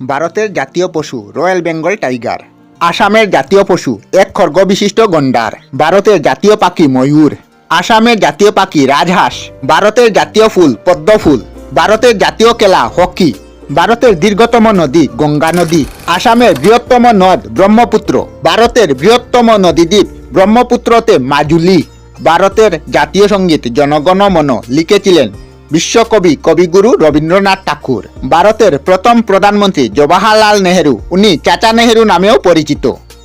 ভারতের জাতীয় পশু রয়্যাল বেঙ্গল টাইগার আসামের জাতীয় পশু, এক খর্গ বিশিষ্ট গন্ডার ভারতের জাতীয় পাখি ময়ূর আসামের জাতীয় পাখি রাজহাঁস ভারতের জাতীয় ফুল পদ্ম ফুল ভারতের জাতীয় খেলা হকি। ভারতের দীর্ঘতম নদী গঙ্গা নদী। আসামের বৃহত্তম নদ ব্রহ্মপুত্র ভারতের বৃহত্তম নদীদ্বীপ ব্রহ্মপুত্রতে মাজুলি। ভারতের জাতীয় সংগীত জনগণ মন লিখেছিলেন বিশ্বকবি কবিগুরু রবীন্দ্রনাথ ঠাকুর, ভারতের প্রথম প্রধানমন্ত্রী জওয়াহরলাল নেহেরু, উনি চাচা নেহেরু নামেও পরিচিত।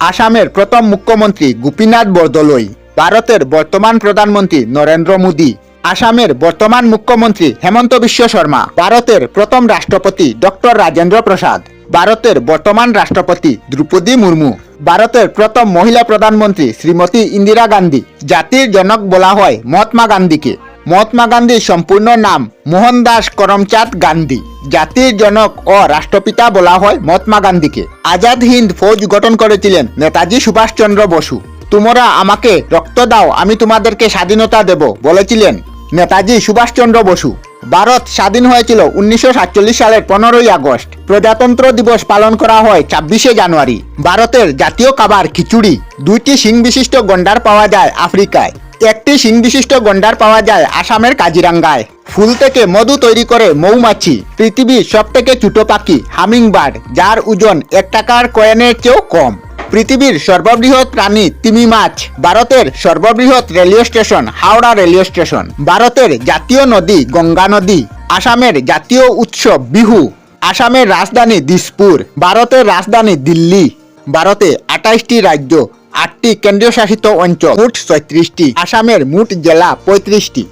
আসামের প্রথম মুখ্যমন্ত্রী গোপীনাথ বরদলৈ ভারতের বর্তমান প্রধানমন্ত্রী নরেন্দ্র মোদী, আসামের বর্তমান মুখ্যমন্ত্রী হেমন্ত বিশ্ব শর্মা, ভারতের প্রথম রাষ্ট্রপতি ডক্টর রাজেন্দ্র প্রসাদ, ভারতের বর্তমান রাষ্ট্রপতি দ্রৌপদী মুর্মু, ভারতের প্রথম মহিলা প্রধানমন্ত্রী শ্রীমতী ইন্দিরা গান্ধী, জাতির জনক বলা হয় মহাত্মা গান্ধীকে। মহাত্মা গান্ধীর সম্পূর্ণ নাম মোহনদাস করমচাঁদ গান্ধী। জাতির জনক ও রাষ্ট্রপিতা বলা হয় মহাত্মা গান্ধীকে। আজাদ হিন্দ ফৌজ গঠন করেছিলেন নেতাজি সুভাষচন্দ্র বসু। তোমরা আমাকে রক্ত দাও, আমি তোমাদেরকে স্বাধীনতা দেব, বলেছিলেন নেতাজি সুভাষচন্দ্র বসু। ভারত স্বাধীন হয়েছিল উনিশশো সাতচল্লিশ সালের পনেরোই আগস্ট প্রজাতন্ত্র দিবস পালন করা হয় ছাব্বিশে জানুয়ারি ভারতের জাতীয় খাবার খিচুড়ি, দুইটি শিং বিশিষ্ট গন্ডার পাওয়া যায় আফ্রিকায় একটি শিং বিশিষ্ট গন্ডার পাওয়া যায় আসামের কাজিরাঙ্গায়। ফুল থেকে মধু তৈরি করে মৌমাছি, পৃথিবীর সব থেকে ছোট পাখি হামিংবার্ড, যার ওজন এক টাকার কয়েনের চেয়েও কম। পৃথিবীর সর্ববৃহৎ প্রাণী তিমি মাছ, ভারতের সর্ববৃহৎ railway station Howrah railway station, ভারতের জাতীয় নদী গঙ্গা নদী, আসামের জাতীয় উৎসব বিহু, আসামের রাজধানী দিসপুর, ভারতের রাজধানী দিল্লি। ভারতে আঠাইশটি রাজ্য আটটি কেন্দ্রীয় শাসিত অঞ্চল, মোট ছয়ত্রিশটি। আসামের মোট জেলা পঁয়ত্রিশটি।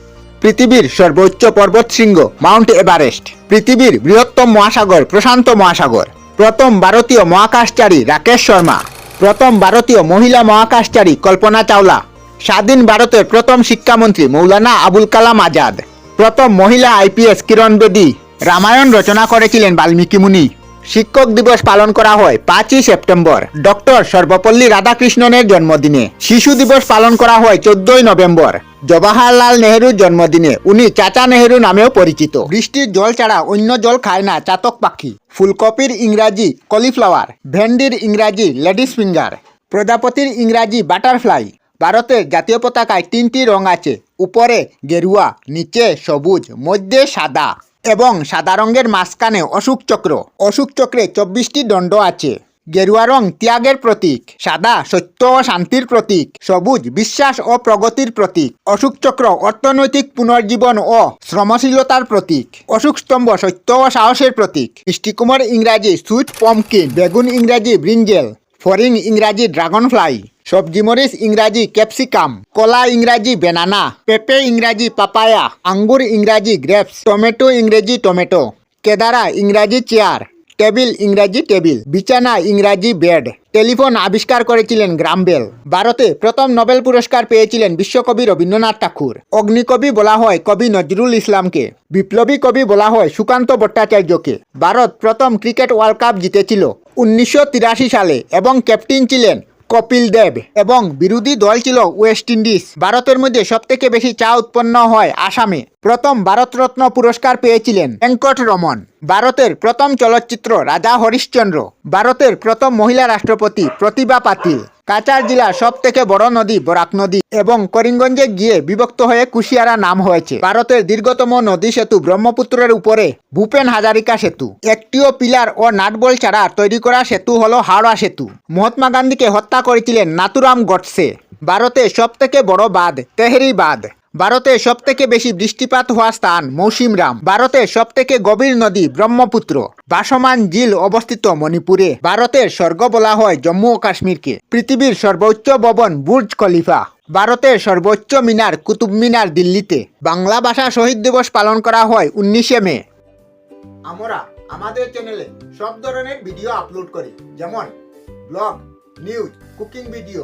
পৃথিবীর সর্বোচ্চ পর্বতশৃঙ্গ মাউন্ট এভারেস্ট। পৃথিবীর বৃহত্তম মহাসাগর, প্রশান্ত মহাসাগর। প্রথম ভারতীয় মহাকাশচারী রাকেশ শর্মা। প্রথম ভারতীয় মহিলা মহাকাশচারী কল্পনা চাওলা। স্বাধীন ভারতের প্রথম শিক্ষামন্ত্রী মৌলানা আবুল কালাম আজাদ। প্রথম মহিলা আইপিএস কিরণ বেদী। রামায়ণ রচনা করেছিলেন বাল্মীকি মুনি। শিক্ষক দিবস পালন করা হয় পাঁচই সেপ্টেম্বর। ডক্টর সর্বপল্লী রাধাকৃষ্ণনের জন্মদিনে। শিশু দিবস পালন করা হয় চোদ্দই নভেম্বর। জওয়াহরলাল নেহেরুর জন্মদিনে। উনি চাচা নেহেরু নামেও পরিচিত। বৃষ্টির জল ছাড়া অন্য জল খায় না চাতক পাখি। ফুলকপির ইংরাজি কলিফ্লাওয়ার, ভেন্ডির ইংরাজি লেডিস ফিঙ্গার, প্রজাপতির ইংরাজি বাটারফ্লাই। ভারতের জাতীয় পতাকায় তিনটি রং আছে, উপরে গেরুয়া, নিচে সবুজ, মধ্যে সাদা। এবং সাদা রঙের মাঝখানে অশোক চক্র। অশোক চক্রে চব্বিশটি দণ্ড আছে। গেরুয়া রং ত্যাগের প্রতীক, সাদা সত্য ও শান্তির প্রতীক, সবুজ বিশ্বাস ও প্রগতির প্রতীক, অশোক চক্র অর্থনৈতিক পুনর্জীবন ও শ্রমশীলতার প্রতীক, অশোক স্তম্ভ সত্য ও সাহসের প্রতীক মিষ্টিকুমার ইংরাজি সুইট পমকিন, বেগুন ইংরাজি ব্রিঞ্জেল। ফরিং ইংরাজি ড্রাগন ফ্লাই সবজি মরিচ ইংরাজি ক্যাপসিকাম, কলা ইংরাজি বেনানা, পেঁপে ইংরাজি পাপায়া, আঙ্গুর ইংরাজি গ্রেপস, টমেটো ইংরেজি টমেটো, কেদারা ইংরাজি চেয়ার, টেবিল ইংরাজি টেবিল, বিছানা ইংরাজি বেড। টেলিফোন আবিষ্কার করেছিলেন গ্রামবেল। ভারতে প্রথম নোবেল পুরস্কার পেয়েছিলেন বিশ্বকবি রবীন্দ্রনাথ ঠাকুর। অগ্নিকবি বলা হয় কবি নজরুল ইসলামকে। বিপ্লবী কবি বলা হয় সুকান্ত ভট্টাচার্যকে। ভারত প্রথম ক্রিকেট ওয়ার্ল্ড কাপ জিতেছিল। উনিশশো তিরাশি সালে এবং ক্যাপ্টেন ছিলেন কপিল দেব এবং বিরোধী দল ছিল ওয়েস্ট ইন্ডিজ। ভারতের মধ্যে সবথেকে বেশি চা উৎপন্ন হয় আসামে। প্রথম ভারতরত্ন পুরস্কার পেয়েছিলেন ভেঙ্কট রমন, ভারতের প্রথম চলচ্চিত্র রাজা হরিশ্চন্দ্র, ভারতের প্রথম মহিলা রাষ্ট্রপতি প্রতিভা পাতিল। কাচার জেলার সব থেকে বড় নদী বরাক নদী এবং করিমগঞ্জে গিয়ে বিভক্ত হয়ে কুশিয়ারা নাম হয়েছে। ভারতের দীর্ঘতম নদী সেতু ব্রহ্মপুত্রের উপরে ভূপেন হাজারিকা সেতু। একটিও পিলার ও নাটবল ছাড়া তৈরি করা সেতু হলো হাওড়া সেতু। মহাত্মা গান্ধীকে হত্যা করেছিলেন নাতুরাম গডসে। ভারতে সব থেকে বড় বাঁধ তেহরি বাঁধ। ভারতে সব থেকে বেশি বৃষ্টিপাত হওয়া স্থান মৌসিমরাম। ভারতের সব থেকে গভীর নদী ব্রহ্মপুত্র। ভাসমান জিল অবস্থিত মণিপুরে। ভারতের স্বর্গ বলা হয় জম্মু ও কাশ্মীরকে। পৃথিবীর সর্বোচ্চ ভবন বুর্জ খলিফা। ভারতের সর্বোচ্চ মিনার কুতুব মিনার দিল্লিতে। বাংলা ভাষা শহীদ দিবস পালন করা হয় উনিশে মে। আমরা আমাদের চ্যানেলে সব ধরনের ভিডিও আপলোড করি। যেমন ব্লগ নিউজ কুকিং ভিডিও